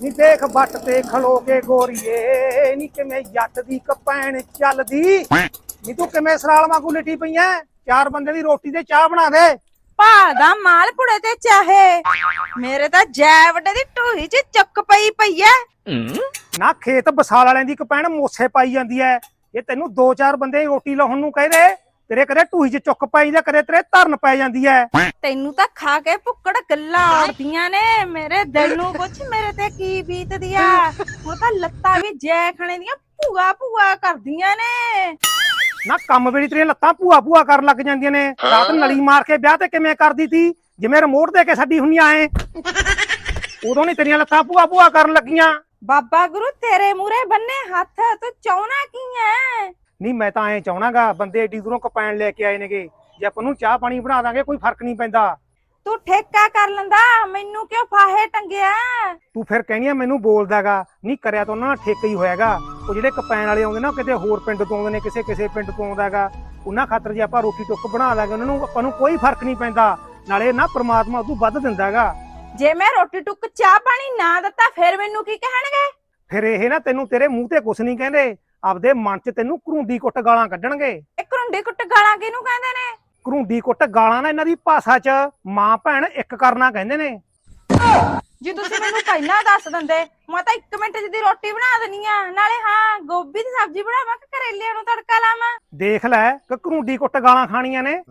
ਨੀ ਦੇਖ ਬੱਟ ਤੇ ਖਲੋ ਕੇ ਗੋਰੀਏ ਨੀ ਕਿਵੇਂ ਜੱਟ ਦੀ ਕਪੈਣ ਚੱਲਦੀ। ਨੀ ਤੂੰ ਕਿਵੇਂ ਸਰਾਲ ਵਾਂਗੂ ਲਿਟੀ ਪਈਐ ਚਾਰ ਬੰਦੇ ਦੀ ਰੋਟੀ ਤੇ ਚਾਹ ਬਣਾ ਦੇ। ਭਾ ਦਾ ਮਾਲ ਪੁੜੇ ਤੇ ਚਾਹੇ। ਮੇਰੇ ਤਾਂ ਜੈ ਵੱਡੇ ਦੀ ਢੂਹੀ 'ਚ ਚੱਕ ਪਈ ਪਈ ਐ। ਨਾ ਖੇਤ ਬਸਾਲ ਵਾਲਿਆਂ ਦੀ ਕਪੈਣ ਮੋਸੇ ਪਾਈ ਜਾਂਦੀ ਐ। ਇਹ ਤੈਨੂੰ ਦੋ ਚਾਰ ਬੰਦੇ ਰੋਟੀ ਲਾਉਣ ਨੂੰ ਕਹਦੇ ਤੇਰੇ ਕਦੇ ਢੂਹੀ 'ਚ ਚੁੱਕ ਪਾਈ ਜਾਂ ਕਦੇ ਤੇਰੇ ਧਰਨ ਪੈ ਜਾਂਦੀ ਐ। ਤੈਨੂੰ ਤਾਂ ਖਾ ਕੇ ਭੁੱਕੜ ਗੱਲਾਂ ਆੜਦੀਆਂ ਨੇ ਮੇਰੇ ਦਿਲ ਨੂੰ ਕੁਛ ਮੇਰੇ ਤੇ ਕੀ ਬੀਤਦੀ ਆ ਉਹ ਤਾਂ ਲੱਤਾਂ ਵੀ ਜੈ ਖਣੇ ਦੀਆਂ ਭੂਆ ਭੂਆ ਕਰਦੀਆਂ ਨੇ। ਨਾ ਕੰਮ ਵੇਲੀ ਤੇਰੀਆਂ ਲੱਤਾਂ ਭੂਆ ਭੂਆ ਕਰਨ ਲੱਗ ਜਾਂਦੀਆਂ ਨੇ। ਰਾਤ ਨਲੀ ਮਾਰ ਕੇ ਵਿਆਹ ਤੇ ਕਿਵੇਂ ਕਰਦੀ ਤੀ? ਜਿਵੇਂ ਰਿਮੋਟ ਦੇ ਕੇ ਛੱਡੀ ਹੁੰਦੀਆਂ ਐ। ਉਦੋਂ ਨਹੀਂ ਤੇਰੀਆਂ ਲੱਤਾਂ ਭੂਆ ਭੂਆ ਕਰਨ ਲੱਗੀਆਂ। ਬਾਬਾ ਗੁਰੂ ਤੇਰੇ ਮੂਰੇ ਬੰਨੇ ਹੱਥ ਤੂੰ ਚਾਹਣਾ ਕੀ ਨਹੀਂ ਮੈਂ ਤਾਂ ਐਂ ਚਾਹਣਾਗਾ ਬੰਦੇ ਏਡੀ ਦੂਰੋਂ ਕਪੈਣ ਲੈ ਕੇ ਆਏ ਨੇਗੇ। ਜੇ ਆਪਾਂ ਨੂੰ ਚਾਹ ਪਾਣੀ ਬਣਾ ਦਾਂਗੇ ਕੋਈ ਫ਼ਰਕ ਨਹੀਂ ਪੈਂਦਾ। ਤੂੰ ਠੇਕਾ ਕਰ ਲੈਂਦਾ ਮੈਨੂੰ ਕਿਉਂ ਫਾਹੇ ਟੰਗਿਆ? ਤੂੰ ਫਿਰ ਕਹਿਣੀ ਆ ਮੈਨੂੰ ਬੋਲਦਾਗਾ। ਨਹੀਂ ਕਰਿਆ ਤਾਂ ਉਹਨਾਂ ਨਾਲ ਠੇਕਾ ਹੀ ਹੋਇਆਗਾ। ਉਹ ਜਿਹੜੇ ਕਪੈਣ ਵਾਲੇ ਆਉਂਦੇ ਨਾ ਉਹ ਕਿਤੇ ਹੋਰ ਪਿੰਡ ਤੋਂ ਆਉਂਦੇ ਨੇ ਕਿਸੇ ਕਿਸੇ ਪਿੰਡ ਤੋਂ ਆਉਂਦਾਗਾ। ਉਹਨਾਂ ਖਾਤਰ ਜੇ ਆਪਾਂ ਰੋਟੀ ਟੁੱਕ ਬਣਾ ਲਾਂਗੇ ਉਹਨਾਂ ਨੂੰ ਆਪਾਂ ਨੂੰ ਕੋਈ ਫ਼ਰਕ ਨਹੀਂ ਪੈਂਦਾ। ਨਾਲੇ ਨਾ ਪ੍ਰਮਾਤਮਾ ਉਦੋਂ ਵੱਧ ਦਿੰਦਾਗਾ। ਜੇ ਮੈਂ ਰੋਟੀ ਟੁੱਕ ਚਾਹ ਪਾਣੀ ਨਾ ਦਿੱਤਾ ਫਿਰ ਮੈਨੂੰ ਕੀ ਕਹਿਣਗੇ? ਫਿਰ ਇਹ ਨਾ ਤੈਨੂੰ ਤੇਰੇ ਮੂੰਹ ਤੇ ਕੁਛ ਨਹੀਂ ਕਹਿੰਦੇ। ਆਪਦੇ ਮਨ 'ਚ ਤੈਨੂੰ ਘਰੁੰਡੀ ਕੁੱਟ ਗਾਲਾਂ ਕੱਢਣਗੇ। ਇਹ ਕਰੁੰਡੇ ਕੁੱਟ ਗਾਲਾਂ ਕਿਹਨੂੰ ਕਹਿੰਦੇ ਨੇ? ਘਰੁੰਡੀ ਕੁੱਟ ਗਾਲਾਂ ਨਾ ਇਹਨਾਂ ਦੀ ਭਾਸ਼ਾ 'ਚ ਮਾਂ ਭੈਣ ਇੱਕ ਕਰਨਾ ਕਹਿੰਦੇ ਨੇ। ਜੇ ਤੁਸੀਂ ਮੈਨੂੰ ਪਹਿਲਾਂ ਦੱਸ ਦਿੰਦੇ ਮੈਂ ਤਾਂ 1 ਮਿੰਟ 'ਚ ਦੀ ਰੋਟੀ ਬਣਾ ਦੇਣੀ ਆ। ਨਾਲੇ ਹਾਂ ਗੋਭੀ ਦੀ ਸਬਜ਼ੀ ਬਣਾਵਾਂ ਕਿ ਕਰੇਲਿਆਂ ਨੂੰ ਤੜਕਾ ਲਾਵਾਂ? ਦੇਖ ਲੈ ਕਿ ਘਰੁੰਡੀ ਕੁੱਟ ਗਾਲਾਂ ਖਾਣੀਆਂ ਨੇ।